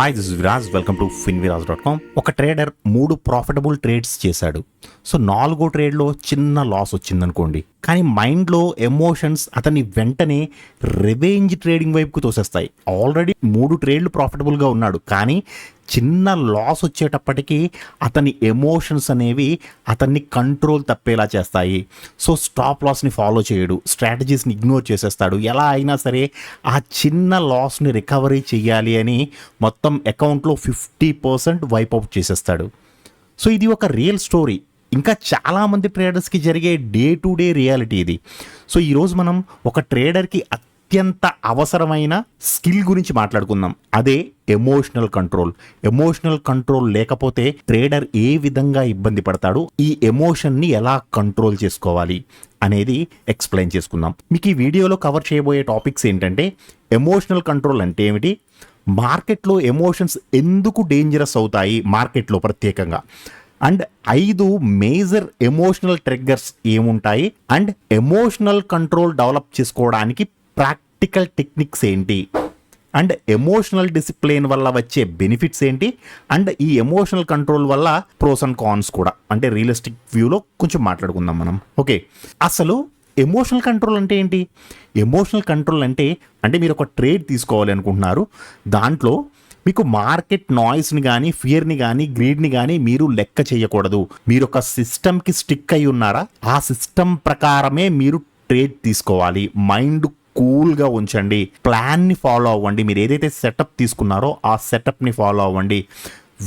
Hi this Viraj welcome to Finviraj dot com ఒక trader మూడు profitable trades చేశాడు. So నాలుగో ట్రేడ్లో చిన్న లాస్ వచ్చిందనుకోండి. కానీ మైండ్లో ఎమోషన్స్ అతన్ని వెంటనే రివేంజ్ ట్రేడింగ్ వైపుకు తోసేస్తాయి. ఆల్రెడీ మూడు ట్రేడ్లు ప్రాఫిటబుల్గా ఉన్నాడు. కానీ చిన్న లాస్ వచ్చేటప్పటికీ అతని ఎమోషన్స్ అనేవి అతన్ని కంట్రోల్ తప్పేలా చేస్తాయి. సో స్టాప్ లాస్ని ఫాలో చేయడు. స్ట్రాటజీస్ని ఇగ్నోర్ చేసేస్తాడు. ఎలా అయినా సరే ఆ చిన్న లాస్ని రికవరీ చేయాలి అని మొత్తం అకౌంట్లో ఫిఫ్టీ పర్సెంట్ వైప్ అవుట్ చేసేస్తాడు. సో ఇది ఒక రియల్ స్టోరీ. ఇంకా చాలామంది ట్రేడర్స్కి జరిగే డే టు డే రియాలిటీ ఇది. సో ఈరోజు మనం ఒక ట్రేడర్కి అత్యంత అవసరమైన స్కిల్ గురించి మాట్లాడుకుందాం. అదే ఎమోషనల్ కంట్రోల్. ఎమోషనల్ కంట్రోల్ లేకపోతే ట్రేడర్ ఏ విధంగా ఇబ్బంది పడతాడు ఈ ఎమోషన్ని ఎలా కంట్రోల్ చేసుకోవాలి అనేది ఎక్స్ప్లెయిన్ చేసుకుందాం. మీకు ఈ వీడియోలో కవర్ చేయబోయే టాపిక్స్ ఏంటంటే ఎమోషనల్ కంట్రోల్ అంటే ఏమిటి? మార్కెట్లో ఎమోషన్స్ ఎందుకు డేంజరస్ అవుతాయి మార్కెట్లో ప్రత్యేకంగా? అండ్ ఐదు మేజర్ ఎమోషనల్ ట్రిగ్గర్స్ ఏముంటాయి? అండ్ ఎమోషనల్ కంట్రోల్ డెవలప్ చేసుకోవడానికి ప్రాక్టికల్ టెక్నిక్స్ ఏంటి? అండ్ ఎమోషనల్ డిసిప్లిన్ వల్ల వచ్చే బెనిఫిట్స్ ఏంటి? అండ్ ఈ ఎమోషనల్ కంట్రోల్ వల్ల ప్రోస్ అండ్ కాన్స్ కూడా. అంటే రియలిస్టిక్ వ్యూలో కొంచెం మాట్లాడుకుందాం మనం. ఓకే. అసలు ఎమోషనల్ కంట్రోల్ అంటే ఏంటి? ఎమోషనల్ కంట్రోల్ అంటే అంటే మీరు ఒక ట్రేడ్ తీసుకోవాలి అనుకుంటున్నారు. దాంట్లో మీకు మార్కెట్ నాయిస్ని కానీ ఫియర్ని కానీ గ్రీడ్ని కానీ మీరు లెక్క చేయకూడదు. మీరు ఒక సిస్టమ్కి స్టిక్ అయి ఉన్నారా? ఆ సిస్టమ్ ప్రకారమే మీరు ట్రేడ్ తీసుకోవాలి. మైండ్ కూల్గా ఉంచండి. ప్లాన్ని ఫాలో అవ్వండి. మీరు ఏదైతే సెటప్ తీసుకున్నారో ఆ సెటప్ని ఫాలో అవ్వండి.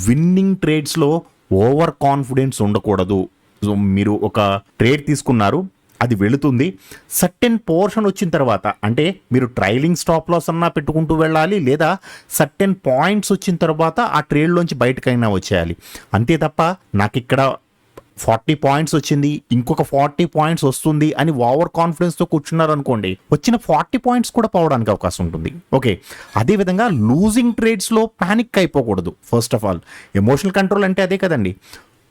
విన్నింగ్ ట్రేడ్స్లో ఓవర్ కాన్ఫిడెన్స్ ఉండకూడదు. సో మీరు ఒక ట్రేడ్ తీసుకున్నారు. అది వెళుతుంది. సర్టెన్ పోర్షన్ వచ్చిన తర్వాత అంటే మీరు ట్రైలింగ్ స్టాప్ లాస్ అన్నా పెట్టుకుంటూ వెళ్ళాలి లేదా సర్టెన్ పాయింట్స్ వచ్చిన తర్వాత ఆ ట్రేడ్లోంచి బయటకైనా వచ్చేయాలి. అంతే తప్ప నాకు ఇక్కడ ఫార్టీ పాయింట్స్ వచ్చింది ఇంకొక ఫార్టీ పాయింట్స్ వస్తుంది అని ఓవర్ కాన్ఫిడెన్స్తో కూర్చున్నారు అనుకోండి వచ్చిన ఫార్టీ పాయింట్స్ కూడా పోవడానికి అవకాశం ఉంటుంది. ఓకే. అదేవిధంగా లూజింగ్ ట్రేడ్స్లో panic అయిపోకూడదు first of all. Emotional control అంటే అదే కదండి.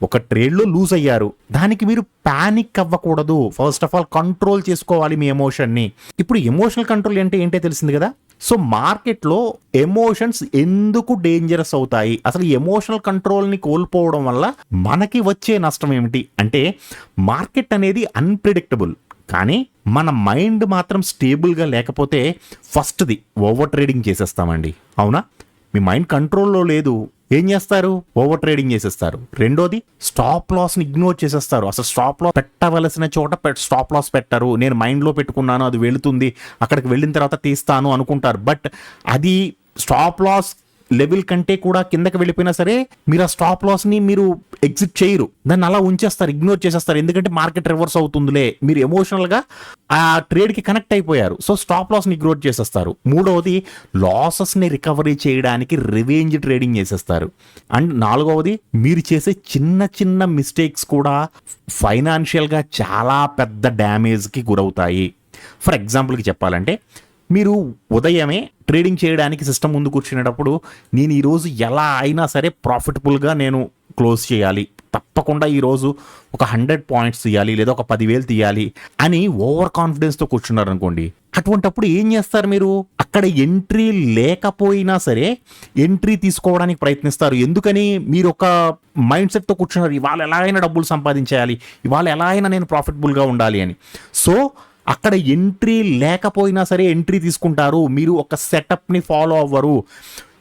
ఒక ట్రేడ్లో లూజ్ అయ్యారు. దానికి మీరు ప్యానిక్ అవ్వకూడదు. ఫస్ట్ ఆఫ్ ఆల్ కంట్రోల్ చేసుకోవాలి మీ ఎమోషన్ని. ఇప్పుడు ఎమోషనల్ కంట్రోల్ అంటే ఏంటో తెలిసింది కదా? సో మార్కెట్లో ఎమోషన్స్ ఎందుకు డేంజరస్ అవుతాయి? అసలు ఎమోషనల్ కంట్రోల్ని కోల్పోవడం వల్ల మనకి వచ్చే నష్టం ఏమిటి? అంటే మార్కెట్ అనేది అన్ప్రిడిక్టబుల్. కానీ మన మైండ్ మాత్రం స్టేబుల్గా లేకపోతే ఫస్ట్ది ఓవర్ ట్రేడింగ్ చేసేస్తామండి. అవునా? మీ మైండ్ కంట్రోల్లో లేదు. ఏం చేస్తారు? ఓవర్ ట్రేడింగ్ చేసేస్తారు. రెండోది స్టాప్ లాస్ని ఇగ్నోర్ చేసేస్తారు. అసలు స్టాప్ లాస్ పెట్టవలసిన చోట స్టాప్ లాస్ పెట్టరు. నేను మైండ్లో పెట్టుకున్నాను అది వెళుతుంది అక్కడికి వెళ్ళిన తర్వాత తీస్తాను అనుకుంటారు. బట్ అది స్టాప్ లాస్ లెవెల్ కంటే కూడా కిందకి వెళ్ళిపోయినా సరే మీరు ఆ స్టాప్ లాస్ని మీరు ఎగ్జిట్ చేయరు. దాన్ని అలా ఉంచేస్తారు ఇగ్నోర్ చేసేస్తారు. ఎందుకంటే మార్కెట్ రివర్స్ అవుతుందిలే. మీరు ఎమోషనల్గా ఆ ట్రేడ్కి కనెక్ట్ అయిపోయారు. సో స్టాప్ లాస్ని ఇగ్నోర్ చేసేస్తారు. మూడవది లాసెస్ని రికవరీ చేయడానికి రివెంజ్ ట్రేడింగ్ చేసేస్తారు. అండ్ నాలుగవది మీరు చేసే చిన్న చిన్న మిస్టేక్స్ కూడా ఫైనాన్షియల్గా చాలా పెద్ద డ్యామేజ్కి గురవుతాయి. ఫర్ ఎగ్జాంపుల్కి చెప్పాలంటే మీరు ఉదయమే ట్రేడింగ్ చేయడానికి సిస్టమ్ ముందు కూర్చునేటప్పుడు నేను ఈరోజు ఎలా అయినా సరే ప్రాఫిటబుల్గా నేను క్లోజ్ చేయాలి. తప్పకుండా ఈరోజు ఒక హండ్రెడ్ పాయింట్స్ తీయాలి లేదా ఒక పదివేలు తీయాలి అని ఓవర్ కాన్ఫిడెన్స్తో కూర్చున్నారు అనుకోండి అటువంటప్పుడు ఏం చేస్తారు మీరు? అక్కడ ఎంట్రీ లేకపోయినా సరే ఎంట్రీ తీసుకోవడానికి ప్రయత్నిస్తారు. ఎందుకని? మీరు ఒక మైండ్ సెట్తో కూర్చున్నారు. ఇవాళ ఎలా అయినా డబ్బులు సంపాదించేయాలి. ఇవాళ ఎలా అయినా నేను ప్రాఫిటబుల్గా ఉండాలి అని. సో అక్కడ ఎంట్రీ లేకపోయినా సరే ఎంట్రీ తీసుకుంటారు. మీరు ఒక సెటప్ని ఫాలో అవ్వరు.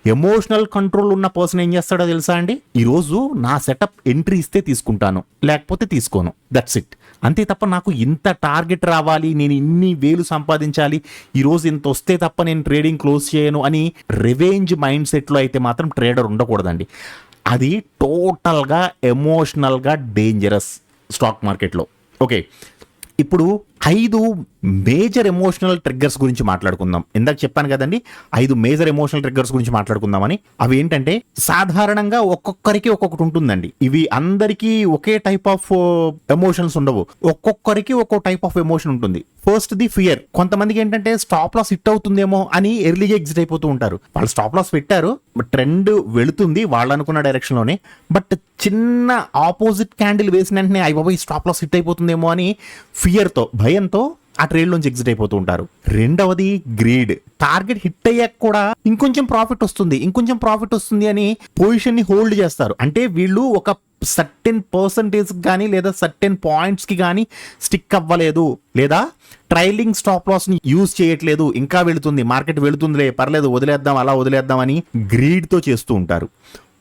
ఎమోషనల్ కంట్రోల్ ఉన్న పర్సన్ ఏం చేస్తాడో తెలుసా అండి? ఈరోజు నా సెటప్ ఎంట్రీ ఇస్తే తీసుకుంటాను. లేకపోతే తీసుకోను. దట్స్ ఇట్ అంతే తప్ప నాకు ఇంత టార్గెట్ రావాలి నేను ఇన్ని వేలు సంపాదించాలి ఈరోజు ఇంత వస్తే తప్ప నేను ట్రేడింగ్ క్లోజ్ చేయను అని రివెంజ్ మైండ్ సెట్లో అయితే మాత్రం ట్రేడర్ ఉండకూడదండి. అది టోటల్గా ఎమోషనల్గా డేంజరస్ స్టాక్ మార్కెట్లో. ఓకే. ఇప్పుడు ఐదు మేజర్ ఎమోషనల్ ట్రిగ్గర్స్ గురించి మాట్లాడుకుందాం. ఇందాక చెప్పాను కదండి ఐదు మేజర్ ఎమోషనల్ ట్రిగ్గర్స్ గురించి మాట్లాడుకుందామని. అవి ఏంటంటే సాధారణంగా ఒక్కొక్కరికి ఒక్కొక్కటి ఉంటుందండి. ఇవి అందరికీ ఒకే టైప్ ఆఫ్ ఎమోషన్స్ ఉండవు. ఒక్కొక్కరికి ఒక్కో టైప్ ఆఫ్ ఎమోషన్ ఉంటుంది. First the fear. కొంతమందికి ఏంటంటే స్టాప్ లాస్ హిట్ అవుతుందేమో అని ఎర్లీగా ఎగ్జిట్ అయిపోతూ ఉంటారు. వాళ్ళు స్టాప్ లాస్ పెట్టారు ట్రెండ్ వెళుతుంది వాళ్ళు అనుకున్న డైరెక్షన్లోనే. బట్ చిన్న ఆపోజిట్ క్యాండిల్ వేసిన వెంటనే అయ్యి బాబా ఈ స్టాప్ లాస్ హిట్ అయిపోతుందేమో అని ఫియర్తో భయంతో ఆ ట్రేడ్ నుంచి ఎగ్జిట్ అయిపోతూ ఉంటారు. రెండవది గ్రీడ్ టార్గెట్ హిట్ అయ్యాక కూడా ఇంకొంచెం ప్రాఫిట్ వస్తుంది. ఇంకొంచెం ప్రాఫిట్ వస్తుంది అని పొజిషన్ని హోల్డ్ చేస్తారు. అంటే వీళ్ళు ఒక సర్టెన్ పర్సంటేజ్ కానీ లేదా సర్టెన్ పాయింట్స్కి కానీ స్టిక్ అవ్వలేదు. లేదా ట్రైలింగ్ స్టాప్ లాస్ని యూజ్ చేయట్లేదు. ఇంకా వెళుతుంది. మార్కెట్ వెళుతుందిలే పర్లేదు వదిలేద్దాం అలా వదిలేద్దాం అని గ్రీడ్తో చేస్తూ ఉంటారు.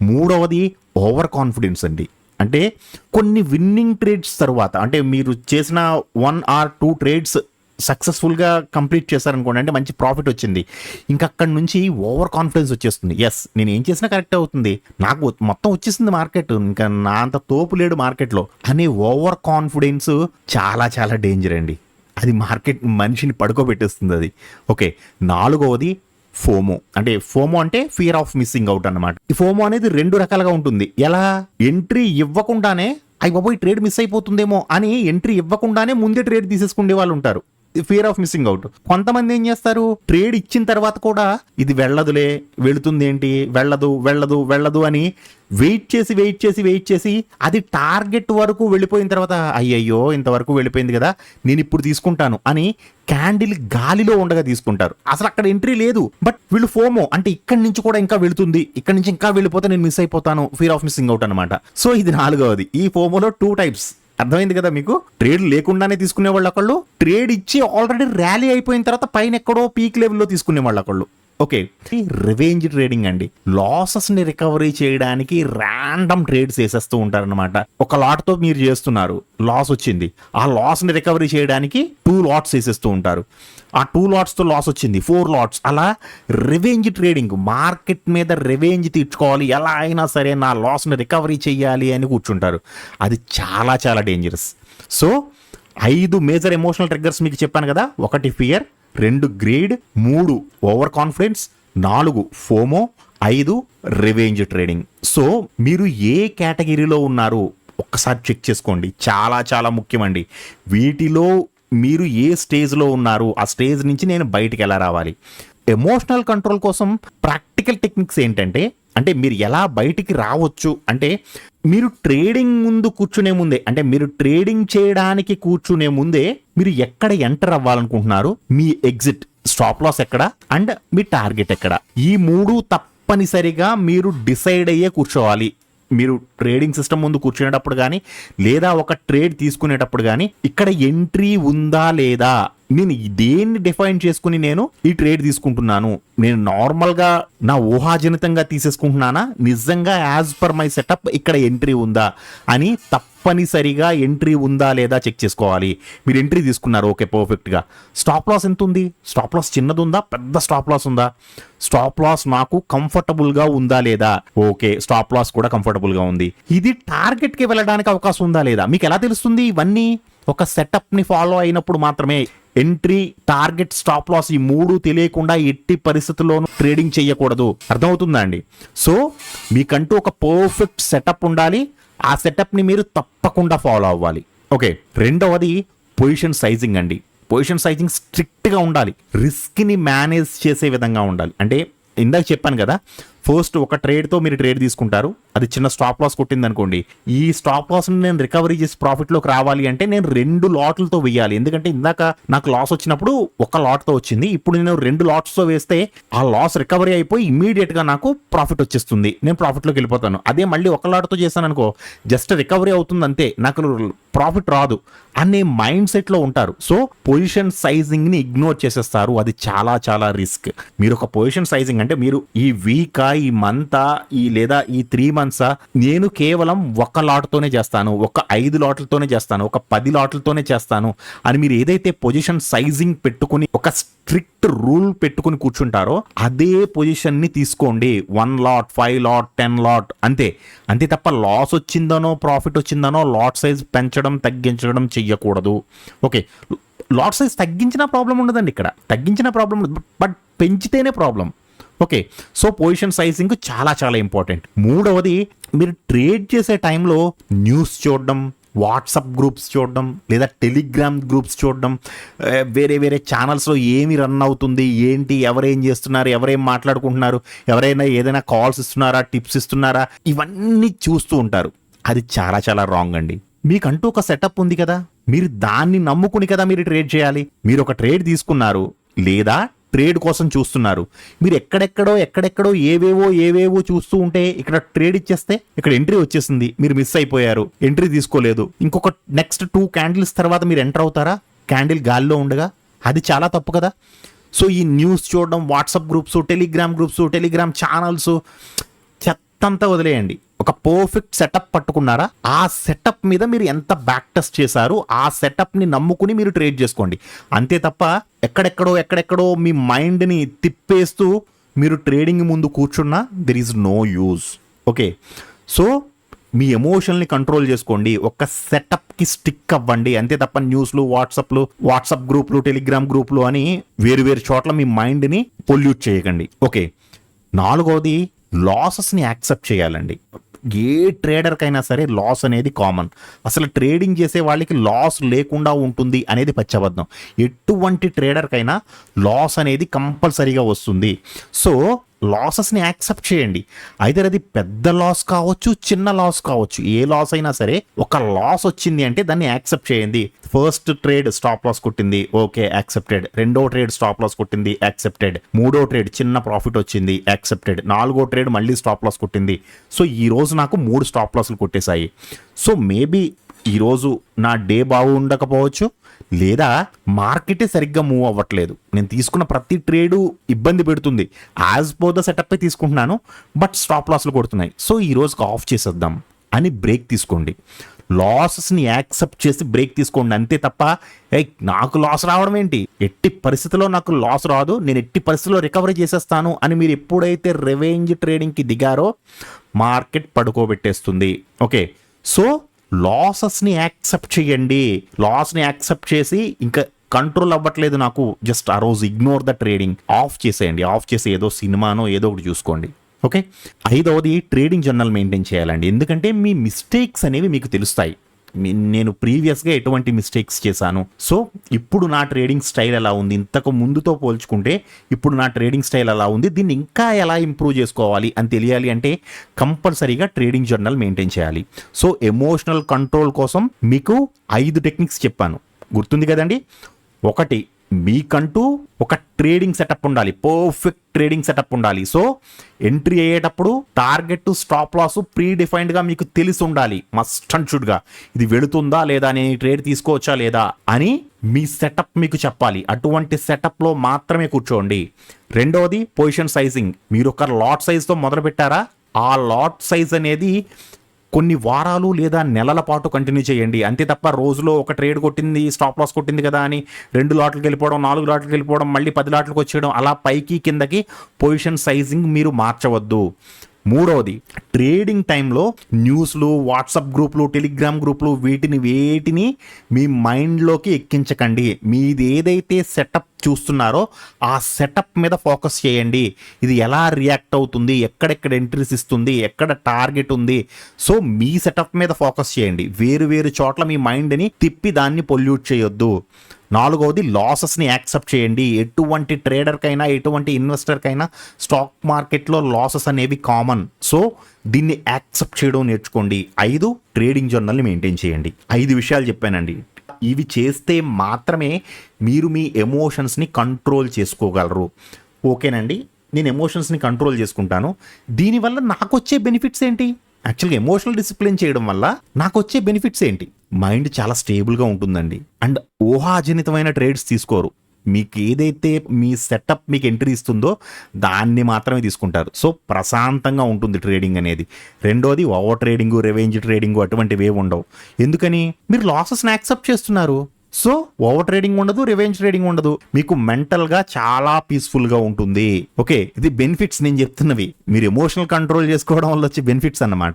మూడవది ఓవర్ కాన్ఫిడెన్స్ అండి. అంటే కొన్ని విన్నింగ్ ట్రేడ్స్ తర్వాత అంటే మీరు చేసిన వన్ ఆర్ టూ ట్రేడ్స్ సక్సెస్ఫుల్గా కంప్లీట్ చేశారనుకోండి అంటే మంచి ప్రాఫిట్ వచ్చింది. ఇంకా అక్కడి నుంచి ఓవర్ కాన్ఫిడెన్స్ వచ్చేస్తుంది. ఎస్ నేను ఏం చేసినా కరెక్ట్ అవుతుంది. నాకు మొత్తం వచ్చేసింది మార్కెట్ ఇంకా నా అంత తోపు లేడు మార్కెట్లో అనే ఓవర్ కాన్ఫిడెన్స్ చాలా చాలా డేంజర్ అండి. అది మార్కెట్ మనిషిని పడుకోబెట్టేస్తుంది అది. ఓకే నాలుగవది ఫోమో. అంటే ఫోమో అంటే ఫియర్ ఆఫ్ మిస్సింగ్ అవుట్ అన్నమాట. ఈ ఫోమో అనేది రెండు రకాలుగా ఉంటుంది. ఎలా? ఎంట్రీ ఇవ్వకుండానే అయ్యి బాబోయ్ ట్రేడ్ మిస్ అయిపోతుందేమో అని ఎంట్రీ ఇవ్వకుండానే ముందే ట్రేడ్ తీసేసుకునే వాళ్ళు ఉంటారు. ఫియర్ ఆఫ్ మిస్సింగ్ అవుట్ కొంతమంది ఏం చేస్తారు? ట్రేడ్ ఇచ్చిన తర్వాత కూడా ఇది వెళ్ళదులే వెళుతుంది ఏంటి వెళ్ళదు వెళ్ళదు వెళ్ళదు అని వెయిట్ చేసి వెయిట్ చేసి వెయిట్ చేసి అది టార్గెట్ వరకు వెళ్ళిపోయిన తర్వాత అయ్యయ్యో ఇంతవరకు వెళ్ళిపోయింది కదా నేను ఇప్పుడు తీసుకుంటాను అని క్యాండిల్ గాలిలో ఉండగా తీసుకుంటారు. అసలు అక్కడ ఎంట్రీ లేదు. బట్ వీళ్ళు ఫోమో అంటే ఇక్కడి నుంచి కూడా ఇంకా వెళుతుంది. ఇక్కడి నుంచి ఇంకా వెళ్ళిపోతే నేను మిస్ అయిపోతాను ఫీర్ ఆఫ్ మిస్సింగ్ అవుట్ అనమాట సో ఇది నాలుగవది. ఈ ఫోమోలో టూ టైప్స్ అర్థమైంది కదా మీకు? ట్రేడ్ లేకుండానే తీసుకునే వాళ్ళు ఒకళ్ళు ట్రేడ్ ఇచ్చి ఆల్రెడీ ర్యాలీ అయిపోయిన తర్వాత పైన ఎక్కడో పీక్ లెవెల్లో తీసుకునే వాళ్ళు ఒకళ్ళు. ఓకే రివెంజ్ ట్రేడింగ్ అండి. లాసెస్ని రికవరీ చేయడానికి ర్యాండమ్ ట్రేడ్స్ వేసేస్తూ ఉంటారనమాట ఒక లాట్తో మీరు చేస్తున్నారు లాస్ వచ్చింది. ఆ లాస్ని రికవరీ చేయడానికి టూ లాట్స్ వేసేస్తూ ఉంటారు. ఆ టూ లాట్స్తో లాస్ వచ్చింది ఫోర్ లాట్స్ అలా రివెంజ్ ట్రేడింగ్ మార్కెట్ మీద రివెంజ్ తీర్చుకోవాలి. ఎలా అయినా సరే నా లాస్ని రికవరీ చేయాలి అని కూర్చుంటారు. అది చాలా చాలా డేంజరస్ సో ఐదు మేజర్ ఎమోషనల్ ట్రిగ్గర్స్ మీకు చెప్పాను కదా. ఒకటి ఫియర్ రెండు గ్రీడ్ మూడు ఓవర్ కాన్ఫిడెన్స్ నాలుగు ఫోమో ఐదు రివెంజ్ ట్రేడింగ్. సో మీరు ఏ కేటగిరీలో ఉన్నారు? ఒక్కసారి చెక్ చేసుకోండి. చాలా చాలా ముఖ్యమండి. వీటిలో మీరు ఏ స్టేజ్లో ఉన్నారు? ఆ స్టేజ్ నుంచి నేను బయటికి ఎలా రావాలి? ఎమోషనల్ కంట్రోల్ కోసం ప్రాక్టికల్ టెక్నిక్స్ ఏంటంటే అంటే మీరు ఎలా బయటికి రావచ్చు? అంటే మీరు ట్రేడింగ్ ముందు కూర్చునే ముందే అంటే మీరు ట్రేడింగ్ చేయడానికి కూర్చునే ముందే మీరు ఎక్కడ ఎంటర్ అవ్వాలనుకుంటున్నారు? మీ ఎగ్జిట్ స్టాప్ లాస్ ఎక్కడ? అండ్ మీ టార్గెట్ ఎక్కడ? ఈ మూడు తప్పనిసరిగా మీరు డిసైడ్ అయ్యే కూర్చోవాలి. మీరు ట్రేడింగ్ సిస్టమ్ ముందు కూర్చునేటప్పుడు కానీ లేదా ఒక ట్రేడ్ తీసుకునేటప్పుడు కానీ ఇక్కడ ఎంట్రీ ఉందా లేదా? నేను దేన్ని డిఫైన్ చేసుకుని నేను ఈ ట్రేడ్ తీసుకుంటున్నాను. నేను నార్మల్గా నా ఊహాజనితంగా తీసేసుకుంటున్నానా? నిజంగా యాజ్ పర్ మై సెటప్ ఇక్కడ ఎంట్రీ ఉందా? అని తప్పనిసరిగా ఎంట్రీ ఉందా లేదా చెక్ చేసుకోవాలి. మీరు ఎంట్రీ తీసుకున్నారు ఓకే పర్ఫెక్ట్గా స్టాప్ లాస్ ఎంత ఉంది స్టాప్ లాస్ చిన్నది ఉందా పెద్ద స్టాప్ లాస్ ఉందా? స్టాప్ లాస్ నాకు కంఫర్టబుల్గా ఉందా లేదా? ఓకే స్టాప్ లాస్ కూడా కంఫర్టబుల్గా ఉంది. ఇది టార్గెట్కి వెళ్ళడానికి అవకాశం ఉందా లేదా? మీకు ఎలా తెలుస్తుంది ఇవన్నీ? ఒక సెటప్ని ఫాలో అయినప్పుడు మాత్రమే ఎంట్రీ టార్గెట్ స్టాప్ లాస్ ఈ మూడు తెలియకుండా ఎట్టి పరిస్థితుల్లోనూ ట్రేడింగ్ చేయకూడదు. అర్థమవుతుందా అండి సో మీకంటూ ఒక పర్ఫెక్ట్ సెటప్ ఉండాలి. ఆ సెటప్ని మీరు తప్పకుండా ఫాలో అవ్వాలి. ఓకే రెండవది పొజిషన్ సైజింగ్ అండి. పొజిషన్ సైజింగ్ స్ట్రిక్ట్గా ఉండాలి. రిస్క్ని మేనేజ్ చేసే విధంగా ఉండాలి. అంటే ఇందాక చెప్పాను కదా ఫస్ట్ ఒక ట్రేడ్తో మీరు ట్రేడ్ తీసుకుంటారు. అది చిన్న స్టాప్ లాస్ కొట్టింది అనుకోండి ఈ స్టాప్ లాస్ని నేను రికవరీ చేసి ప్రాఫిట్లోకి రావాలి అంటే నేను రెండు లాట్లతో వేయాలి ఎందుకంటే ఇందాక నాకు లాస్ వచ్చినప్పుడు ఒక లాట్తో వచ్చింది. ఇప్పుడు నేను రెండు లాట్స్తో వేస్తే ఆ లాస్ రికవరీ అయిపోయి ఇమీడియట్గా నాకు ప్రాఫిట్ వచ్చేస్తుంది. నేను ప్రాఫిట్లోకి వెళ్ళిపోతాను. అదే మళ్ళీ ఒక లాట్తో చేశాను అనుకో జస్ట్ రికవరీ అవుతుంది అంతే. నాకు ప్రాఫిట్ రాదు అనే మైండ్ సెట్లో ఉంటారు. సో పొజిషన్ సైజింగ్ని ఇగ్నోర్ చేసేస్తారు. అది చాలా చాలా రిస్క్ మీరు ఒక పొజిషన్ సైజింగ్ అంటే మీరు ఈ వీకా ఈ మంతా ఈ లేదా ఈ త్రీ మంత్సా నేను కేవలం ఒక లాట్తోనే చేస్తాను ఒక ఐదు లాట్లతోనే చేస్తాను ఒక పది లాట్లతోనే చేస్తాను అని మీరు ఏదైతే పొజిషన్ సైజింగ్ పెట్టుకుని ఒక స్ట్రిక్ట్ రూల్ పెట్టుకుని కూర్చుంటారో అదే పొజిషన్ని తీసుకోండి. One lot five lot ten lot అంతే. అంతే తప్ప లాస్ వచ్చిందనో ప్రాఫిట్ వచ్చిందనో లాట్ సైజ్ పెంచడం తగ్గించడం చెయ్యకూడదు. ఓకే. లాట్ సైజ్ తగ్గించిన ప్రాబ్లం ఉండదండి ఇక్కడ. తగ్గించిన problem but పెంచితేనే problem. Okay so position sizing చాలా చాలా ఇంపార్టెంట్ మూడవది మీరు ట్రేడ్ చేసే టైంలో న్యూస్ చూడడం వాట్సాప్ గ్రూప్స్ చూడడం లేదా టెలిగ్రామ్ గ్రూప్స్ చూడడం వేరే వేరే ఛానల్స్లో ఏమి రన్ అవుతుంది ఏంటి ఎవరేం చేస్తున్నారు ఎవరేం మాట్లాడుకుంటున్నారు ఎవరైనా ఏదైనా కాల్స్ ఇస్తున్నారా టిప్స్ ఇస్తున్నారా ఇవన్నీ చూస్తూ ఉంటారు. అది చాలా చాలా రాంగ్ అండి. మీకంటూ ఒక సెటప్ ఉంది కదా మీరు దాన్ని నమ్ముకుని కదా మీరు ట్రేడ్ చేయాలి. మీరు ఒక ట్రేడ్ తీసుకున్నారు లేదా ట్రేడ్ కోసం చూస్తున్నారు. మీరు ఎక్కడెక్కడో ఎక్కడెక్కడో ఏవేవో ఏవేవో చూస్తూ ఉంటే ఇక్కడ ట్రేడ్ ఇచ్చేస్తే ఇక్కడ ఎంట్రీ వచ్చేసింది. మీరు మిస్ అయిపోయారు. ఎంట్రీ తీసుకోలేదు. ఇంకొక నెక్స్ట్ టూ క్యాండిల్స్ తర్వాత మీరు ఎంటర్ అవుతారా? క్యాండిల్ గాల్లో ఉండగా? అది చాలా తప్పు కదా. సో ఈ న్యూస్ చూడడం WhatsApp groups Telegram groups Telegram channels చెత్తంతా వదిలేయండి. ఒక పర్ఫెక్ట్ సెటప్ పట్టుకున్నారా? ఆ సెటప్ మీద మీరు ఎంత బ్యాక్ టెస్ట్ చేశారు? ఆ సెటప్ని నమ్ముకుని మీరు ట్రేడ్ చేసుకోండి. అంతే తప్ప ఎక్కడెక్కడో ఎక్కడెక్కడో మీ మైండ్ని తిప్పేస్తూ మీరు ట్రేడింగ్ ముందు కూర్చున్నా there is no use okay so మీ ఎమోషన్ని కంట్రోల్ చేసుకోండి. ఒక సెటప్కి స్టిక్ అవ్వండి. అంతే తప్ప న్యూస్లు వాట్సాప్లు వాట్సాప్ గ్రూప్లు టెలిగ్రామ్ గ్రూప్లు అని వేరు వేరు చోట్ల మీ మైండ్ని పొల్యూట్ చేయకండి. ఓకే నాలుగవది లాసెస్ని యాక్సెప్ట్ చేయాలండి. ఏ ట్రేడర్కైనా సరే లాస్ అనేది కామన్. అసలు ట్రేడింగ్ చేసే వాళ్ళకి లాస్ లేకుండా ఉంటుంది అనేది పచ్చబద్ధం. ఎటువంటి ట్రేడర్కైనా లాస్ అనేది కంపల్సరీగా వస్తుంది. సో లాసెస్ని యాక్సెప్ట్ చేయండి. అయితే అది పెద్ద లాస్ కావచ్చు చిన్న లాస్ కావచ్చు. ఏ లాస్ అయినా సరే ఒక లాస్ వచ్చింది అంటే దాన్ని యాక్సెప్ట్ చేయండి. ఫస్ట్ ట్రేడ్ స్టాప్ లాస్ కొట్టింది ఓకే యాక్సెప్టెడ్. రెండో ట్రేడ్ స్టాప్ లాస్ కొట్టింది యాక్సెప్టెడ్. మూడో ట్రేడ్ చిన్న ప్రాఫిట్ వచ్చింది యాక్సెప్టెడ్. నాలుగో ట్రేడ్ మళ్ళీ స్టాప్ లాస్ కొట్టింది. సో ఈ రోజు నాకు మూడు స్టాప్ లాస్లు కొట్టేశాయి. సో మేబీ ఈరోజు నా డే బాగుండకపోవచ్చు లేదా మార్కెటే సరిగ్గా మూవ్ అవ్వట్లేదు. నేను తీసుకున్న ప్రతి ట్రేడు ఇబ్బంది పెడుతుంది. యాజ్ పో ద సెటప్ తీసుకుంటున్నాను బట్ స్టాప్ లాస్లు కొడుతున్నాయి. సో ఈ రోజుకి ఆఫ్ చేసేద్దాం అని బ్రేక్ తీసుకోండి. లాసెస్ని యాక్సెప్ట్ చేసి బ్రేక్ తీసుకోండి అంతే తప్ప ఏ నాకు లాస్ రావడం ఏంటి? ఎట్టి పరిస్థితిలో నాకు లాస్ రాదు నేను ఎట్టి పరిస్థితిలో రికవరీ చేసేస్తాను అని మీరు ఎప్పుడైతే రివెంజ్ ట్రేడింగ్కి దిగారో మార్కెట్ పడుకోబెట్టేస్తుంది. ఓకే సో లాసెస్ని యాక్సెప్ట్ చేయండి. లాస్ని యాక్సెప్ట్ చేసి ఇంకా కంట్రోల్ అవ్వట్లేదు నాకు. జస్ట్ ఆ రోజు ఇగ్నోర్ ద ట్రేడింగ్. ఆఫ్ చేసేయండి. ఆఫ్ చేసి ఏదో సినిమానో ఏదో ఒకటి చూసుకోండి. ఓకే? ఐదవది ట్రేడింగ్ జర్నల్ మెయింటైన్ చేయాలండి. ఎందుకంటే మీ మిస్టేక్స్ అనేవి మీకు తెలుస్తాయి. నేను ప్రీవియస్గా ఎటువంటి మిస్టేక్స్ చేశాను. సో ఇప్పుడు నా ట్రేడింగ్ స్టైల్ ఎలా ఉంది? ఇంతకు ముందుతో పోల్చుకుంటే ఇప్పుడు నా ట్రేడింగ్ స్టైల్ ఎలా ఉంది? దీన్ని ఇంకా ఎలా ఇంప్రూవ్ చేసుకోవాలి అని తెలియాలి అంటే కంపల్సరీగా ట్రేడింగ్ జర్నల్ మెయింటైన్ చేయాలి. సో ఎమోషనల్ కంట్రోల్ కోసం మీకు ఐదు టెక్నిక్స్ చెప్పాను. గుర్తుంది కదండి? ఒకటి మీకంటూ ఒక ట్రేడింగ్ సెటప్ ఉండాలి. పర్ఫెక్ట్ ట్రేడింగ్ సెటప్ ఉండాలి. సో ఎంట్రీ అయ్యేటప్పుడు టార్గెట్ స్టాప్ లాస్ ప్రీ డిఫైన్డ్గా మీకు తెలిసి ఉండాలి. మస్ట్ అండ్ షుడ్గా ఇది వెళుతుందా లేదా నేను ట్రేడ్ తీసుకోవచ్చా లేదా అని మీ సెటప్ మీకు చెప్పాలి. అటువంటి సెటప్లో మాత్రమే కూర్చోండి. రెండవది పొజిషన్ సైజింగ్ మీరు ఒక లాట్ సైజ్తో మొదలు పెట్టారా ఆ లాట్ సైజ్ అనేది కొన్ని వారాలు లేదా నెలల పాటు కంటిన్యూ చేయండి. అంతే తప్ప రోజులో ఒక ట్రేడ్ కొట్టింది స్టాప్ లాస్ కొట్టింది కదా అని రెండు లాట్లకు వెళ్ళిపోవడం నాలుగు లాట్లకు వెళ్ళిపోవడం మళ్ళీ పది లాట్లకు వచ్చేయడం అలా పైకి కిందకి పొజిషన్ సైజింగ్ మీరు మార్చవద్దు. మూడవది ట్రేడింగ్ టైంలో న్యూస్లు వాట్సాప్ గ్రూపులు టెలిగ్రామ్ గ్రూపులు వీటిని వేటిని మీ మైండ్లోకి ఎక్కించకండి. మీది ఏదైతే సెటప్ చూస్తున్నారో ఆ సెటప్ మీద ఫోకస్ చేయండి. ఇది ఎలా రియాక్ట్ అవుతుంది ఎక్కడెక్కడ ఎంట్రీస్ ఇస్తుంది ఎక్కడ టార్గెట్ ఉంది. సో మీ సెటప్ మీద ఫోకస్ చేయండి. వేరు వేరు చోట్ల మీ మైండ్ని తిప్పి దాన్ని పొల్యూట్ చేయొద్దు. నాలుగవది లాసెస్ని యాక్సెప్ట్ చేయండి. ఎటువంటి ట్రేడర్కైనా ఎటువంటి ఇన్వెస్టర్కైనా స్టాక్ మార్కెట్లో లాసెస్ అనేవి కామన్. సో దీన్ని యాక్సెప్ట్ చేయడం నేర్చుకోండి. ఐదు ట్రేడింగ్ జర్నల్ని మెయింటైన్ చేయండి. ఐదు విషయాలు చెప్పానండి. ఇవి చేస్తే మాత్రమే మీరు మీ ఎమోషన్స్ని కంట్రోల్ చేసుకోగలరు. ఓకేనండి? నేను ఎమోషన్స్ని కంట్రోల్ చేసుకుంటాను. దీనివల్ల నాకు వచ్చే బెనిఫిట్స్ ఏంటి? యాక్చువల్గా ఎమోషనల్ డిసిప్లిన్ చేయడం వల్ల నాకు వచ్చే బెనిఫిట్స్ ఏంటి? మైండ్ చాలా స్టేబుల్గా ఉంటుందండి. అండ్ ఊహాజనితమైన ట్రేడ్స్ తీసుకోరు. మీకు ఏదైతే మీ సెటప్ మీకు ఎంట్రీ ఇస్తుందో దాన్ని మాత్రమే తీసుకుంటారు. సో ప్రశాంతంగా ఉంటుంది ట్రేడింగ్ అనేది. రెండోది ఓవర్ ట్రేడింగ్ రెవెంజ్ ట్రేడింగ్ అటువంటివి ఏవి ఉండవు. ఎందుకని? మీరు లాసెస్ని యాక్సెప్ట్ చేస్తున్నారు. సో ఓవర్ ట్రేడింగ్ ఉండదు రివెంజ్ ట్రేడింగ్ ఉండదు. మీకు మెంటల్గా చాలా పీస్ఫుల్గా ఉంటుంది. ఓకే ఇది బెనిఫిట్స్ నేను చెప్తున్నవి. మీరు ఎమోషనల్ కంట్రోల్ చేసుకోవడం వల్ల వచ్చే బెనిఫిట్స్ అన్నమాట.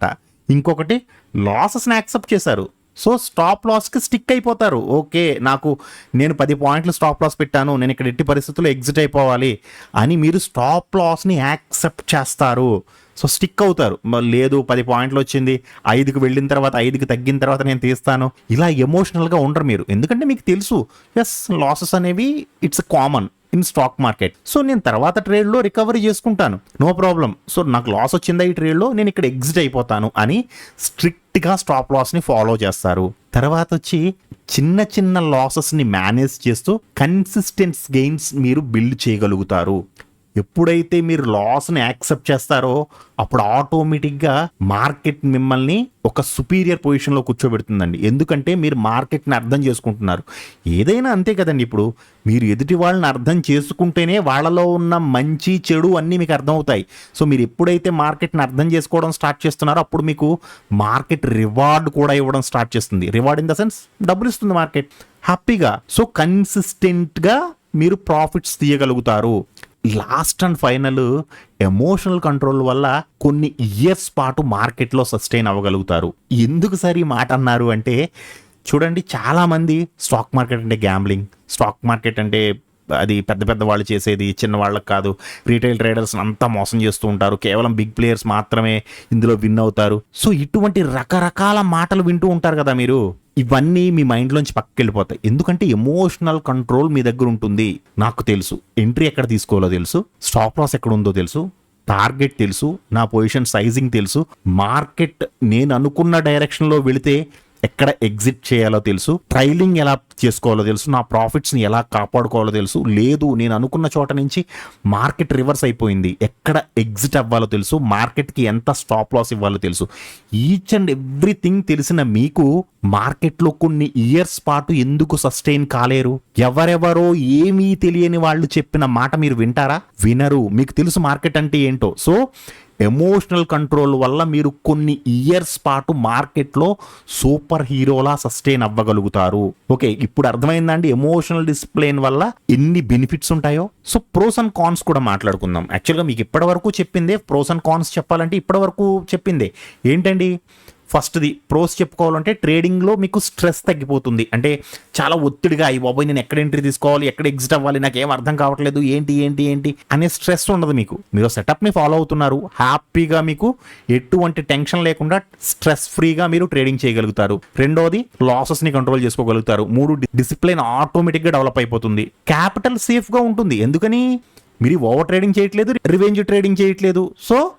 ఇంకొకటి లాసెస్ని యాక్సెప్ట్ చేశారు. సో స్టాప్ లాస్కి స్టిక్ అయిపోతారు. ఓకే నాకు నేను పది పాయింట్లు స్టాప్ లాస్ పెట్టాను నేను ఇక్కడ ఎట్టి పరిస్థితుల్లో ఎగ్జిట్ అయిపోవాలి అని మీరు స్టాప్ లాస్ని యాక్సెప్ట్ చేస్తారు. సో స్టిక్ అవుతారు. లేదు పది పాయింట్లు వచ్చింది ఐదుకి వెళ్ళిన తర్వాత ఐదుకి తగ్గిన తర్వాత నేను తీస్తాను. ఇలా ఎమోషనల్గా ఉండరు మీరు. ఎందుకంటే మీకు తెలుసు ఎస్ లాసెస్ అనేవి it's common in stock market. So నేను తర్వాత ట్రేడ్లో రికవరీ చేసుకుంటాను. No problem. సో నాకు లాస్ వచ్చిందా ఈ ట్రేడ్లో? నేను ఇక్కడ ఎగ్జిట్ అయిపోతాను అని స్ట్రిక్ట్గా స్టాప్ లాస్ని ఫాలో చేస్తారు. తర్వాత వచ్చి చిన్న చిన్న లాసెస్ని మేనేజ్ చేస్తూ కన్సిస్టెన్స్ గెయిన్స్ మీరు బిల్డ్ చేయగలుగుతారు. ఎప్పుడైతే మీరు లాస్ని యాక్సెప్ట్ చేస్తారో అప్పుడు ఆటోమేటిక్గా మార్కెట్ మిమ్మల్ని ఒక సుపీరియర్ పొజిషన్లో కూర్చోబెడుతుందండి. ఎందుకంటే మీరు మార్కెట్ని అర్థం చేసుకుంటున్నారు. ఏదైనా అంతే కదండి ఇప్పుడు. మీరు ఎదుటి వాళ్ళని అర్థం చేసుకుంటేనే వాళ్ళలో ఉన్న మంచి చెడు అన్నీ మీకు అర్థమవుతాయి. సో మీరు ఎప్పుడైతే మార్కెట్ని అర్థం చేసుకోవడం స్టార్ట్ చేస్తున్నారో అప్పుడు మీకు మార్కెట్ రివార్డ్ కూడా ఇవ్వడం స్టార్ట్ చేస్తుంది. రివార్డ్ ఇన్ ద సెన్స్ డబ్బులు ఇస్తుంది మార్కెట్. హ్యాపీగా. సో కన్సిస్టెంట్గా మీరు profits తీయగలుగుతారు. Last and final emotional control వల్ల కొన్ని ఇయర్స్ పాటు మార్కెట్లో సస్టైన్ అవ్వగలుగుతారు. ఎందుకు సార్ ఈ మాట అన్నారు అంటే చూడండి చాలామంది స్టాక్ మార్కెట్ అంటే గ్యాంబ్లింగ్ స్టాక్ మార్కెట్ అంటే అది పెద్ద పెద్ద వాళ్ళు చేసేది చిన్న వాళ్ళకి కాదు. రీటైల్ ట్రేడర్స్ అంతా మోసం చేస్తూ ఉంటారు. కేవలం బిగ్ ప్లేయర్స్ మాత్రమే ఇందులో విన్ అవుతారు. సో ఇటువంటి రకరకాల మాటలు వింటూ ఉంటారు కదా మీరు. ఇవన్నీ మీ మైండ్లోంచి పక్కకి వెళ్ళిపోతాయి ఎందుకంటే ఎమోషనల్ కంట్రోల్ మీ దగ్గర ఉంటుంది. నాకు తెలుసు. ఎంట్రీ ఎక్కడ తీసుకోవాలో తెలుసు. స్టాప్ లాస్ ఎక్కడ ఉందో తెలుసు. టార్గెట్ తెలుసు. నా పొజిషన్ సైజింగ్ తెలుసు. మార్కెట్ నేను అనుకున్న డైరెక్షన్లో వెళితే ఎక్కడ ఎగ్జిట్ చేయాలో తెలుసు ట్రైలింగ్ ఎలా చేసుకోవాలో తెలుసు నా ప్రాఫిట్స్ని ఎలా కాపాడుకోవాలో తెలుసు. లేదు నేను అనుకున్న చోట నుంచి మార్కెట్ రివర్స్ అయిపోయింది. ఎక్కడ ఎగ్జిట్ అవ్వాలో తెలుసు మార్కెట్కి ఎంత స్టాప్ లాస్ ఇవ్వాలో తెలుసు. ఈచ్ అండ్ ఎవ్రీథింగ్ తెలిసిన మీకు మార్కెట్లో కొన్ని ఇయర్స్ పాటు ఎందుకు సస్టైన్ కాలేరు? ఎవరెవరో ఏమీ తెలియని వాళ్ళు చెప్పిన మాట మీరు వింటారా? వినరు. మీకు తెలుసు మార్కెట్ అంటే ఏంటో. సో ఎమోషనల్ కంట్రోల్ వల్ల మీరు కొన్ని ఇయర్స్ పాటు మార్కెట్లో సూపర్ హీరోలా సస్టైన్ అవ్వగలుగుతారు. ఓకే ఇప్పుడు అర్థమైందండి ఎమోషనల్ డిస్ప్లేన్ వల్ల ఎన్ని బెనిఫిట్స్ ఉంటాయో? సో ప్రోస్ అండ్ కాన్స్ కూడా మాట్లాడుకుందాం. యాక్చువల్గా మీకు ఇప్పటి వరకు చెప్పిందే ప్రోస్ అండ్ కాన్స్ చెప్పాలంటే ఇప్పటి వరకు చెప్పిందే. ఏంటండి? ఫస్ట్ది ప్రోస్ చెప్పుకోవాలంటే ట్రేడింగ్లో మీకు స్ట్రెస్ తగ్గిపోతుంది. అంటే చాలా ఒత్తిడిగా అయ్యి బాబోయ్ నేను ఎక్కడ ఎంట్రీ తీసుకోవాలి? ఎక్కడ ఎగ్జిట్ అవ్వాలి? నాకు ఏం అర్థం కావట్లేదు. ఏంటి ఏంటి ఏంటి? అనే స్ట్రెస్ ఉండదు మీకు. మీరు సెటప్ని ఫాలో అవుతున్నారు. హ్యాపీగా మీకు ఎటువంటి టెన్షన్ లేకుండా స్ట్రెస్ ఫ్రీగా మీరు ట్రేడింగ్ చేయగలుగుతారు. రెండోది లాసెస్ని కంట్రోల్ చేసుకోగలుగుతారు. మూడు డిసిప్లిన్ ఆటోమేటిక్గా డెవలప్ అయిపోతుంది. క్యాపిటల్ సేఫ్గా ఉంటుంది. ఎందుకని? మీరు ఓవర్ ట్రేడింగ్ చేయట్లేదు రివెంజ్ ట్రేడింగ్ చేయట్లేదు. సో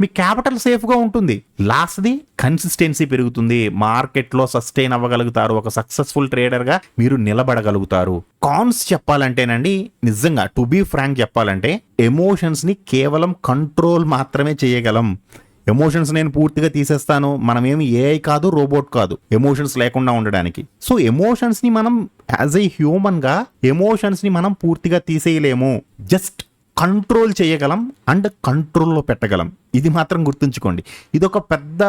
మీ క్యాపిటల్ సేఫ్గా ఉంటుంది. లాస్ట్ది కన్సిస్టెన్సీ పెరుగుతుంది. మార్కెట్లో సస్టైన్ అవ్వగలుగుతారు. ఒక సక్సెస్ఫుల్ ట్రేడర్గా మీరు నిలబడగలుగుతారు. కాన్స్ చెప్పాలంటేనండి నిజంగా టు బీ ఫ్రాంక్ చెప్పాలంటే ఎమోషన్స్ని కేవలం కంట్రోల్ మాత్రమే చేయగలం. ఎమోషన్స్ నేను పూర్తిగా తీసేస్తాను. మనమేమి ఏఐ కాదు రోబోట్ కాదు. ఎమోషన్స్ లేకుండా ఉండడానికి. సో ఎమోషన్స్ని మనం యాజ్ ఏ హ్యూమన్గా ఎమోషన్స్ని మనం పూర్తిగా తీసేయలేము. జస్ట్ కంట్రోల్ చేయగలం అండ్ కంట్రోల్లో పెట్టగలం. ఇది మాత్రం గుర్తుంచుకోండి. ఇది ఒక పెద్ద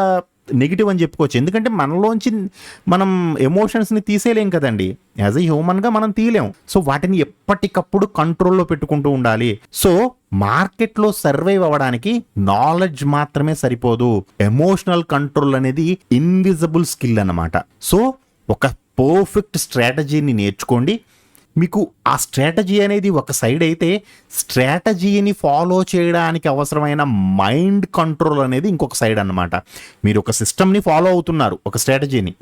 నెగిటివ్ అని చెప్పుకోవచ్చు. ఎందుకంటే మనలోంచి మనం ఎమోషన్స్ని తీసేయలేం కదండి. యాజ్ ఎ హ్యూమన్గా మనం తీయలేం. సో వాటిని ఎప్పటికప్పుడు కంట్రోల్లో పెట్టుకుంటూ ఉండాలి. సో మార్కెట్లో సర్వైవ్ అవ్వడానికి నాలెడ్జ్ మాత్రమే సరిపోదు. ఎమోషనల్ కంట్రోల్ అనేది ఇన్విజిబుల్ స్కిల్ అనమాట సో ఒక పర్ఫెక్ట్ స్ట్రాటజీని నేర్చుకోండి. మీకు ఆ స్ట్రాటజీ అనేది ఒక సైడ్ అయితే స్ట్రాటజీని ఫాలో చేయడానికి అవసరమైన మైండ్ కంట్రోల్ అనేది ఇంకొక సైడ్ అన్నమాట. మీరు ఒక సిస్టమ్ని ఫాలో అవుతున్నారు ఒక స్ట్రాటజీని.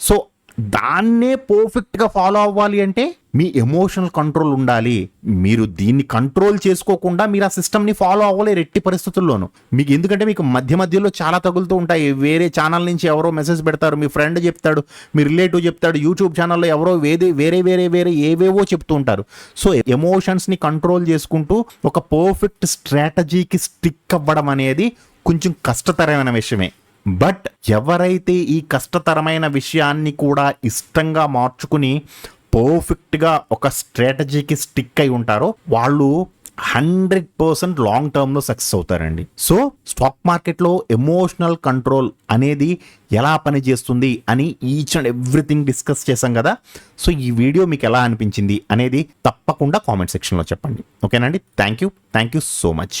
సో దాన్నే పర్ఫెక్ట్గా ఫాలో అవ్వాలి అంటే మీ ఎమోషనల్ కంట్రోల్ ఉండాలి. మీరు దీన్ని కంట్రోల్ చేసుకోకుండా మీరు ఆ సిస్టమ్ని ఫాలో అవ్వలేరు ఎట్టి పరిస్థితుల్లోనూ. మీకు ఎందుకంటే మీకు మధ్య మధ్యలో చాలా తగులుతూ ఉంటాయి. వేరే ఛానల్ నుంచి ఎవరో మెసేజ్ పెడతారు మీ ఫ్రెండ్ చెప్తాడు మీ రిలేటివ్ చెప్తాడు యూట్యూబ్ ఛానల్లో ఎవరో వేరే వేరే వేరే వేరే ఏవేవో చెప్తూ ఉంటారు. సో ఎమోషన్స్ని కంట్రోల్ చేసుకుంటూ ఒక పర్ఫెక్ట్ స్ట్రాటజీకి స్టిక్ అవ్వడం అనేది కొంచెం కష్టతరమైన విషయమే. బట్ ఎవరైతే ఈ కష్టతరమైన విషయాన్ని కూడా ఇష్టంగా మార్చుకుని పర్ఫెక్ట్గా ఒక స్ట్రాటజీకి స్టిక్ అయి ఉంటారో వాళ్ళు హండ్రెడ్ పర్సెంట్ లాంగ్ టర్మ్లో సక్సెస్ అవుతారండి. సో స్టాక్ మార్కెట్లో ఎమోషనల్ కంట్రోల్ అనేది ఎలా పనిచేస్తుంది అని ఈచ్ అండ్ ఎవ్రీథింగ్ డిస్కస్ చేశాం కదా. సో ఈ వీడియో మీకు ఎలా అనిపించింది అనేది తప్పకుండా కామెంట్ సెక్షన్లో చెప్పండి. ఓకేనండి? Thank you thank you so much.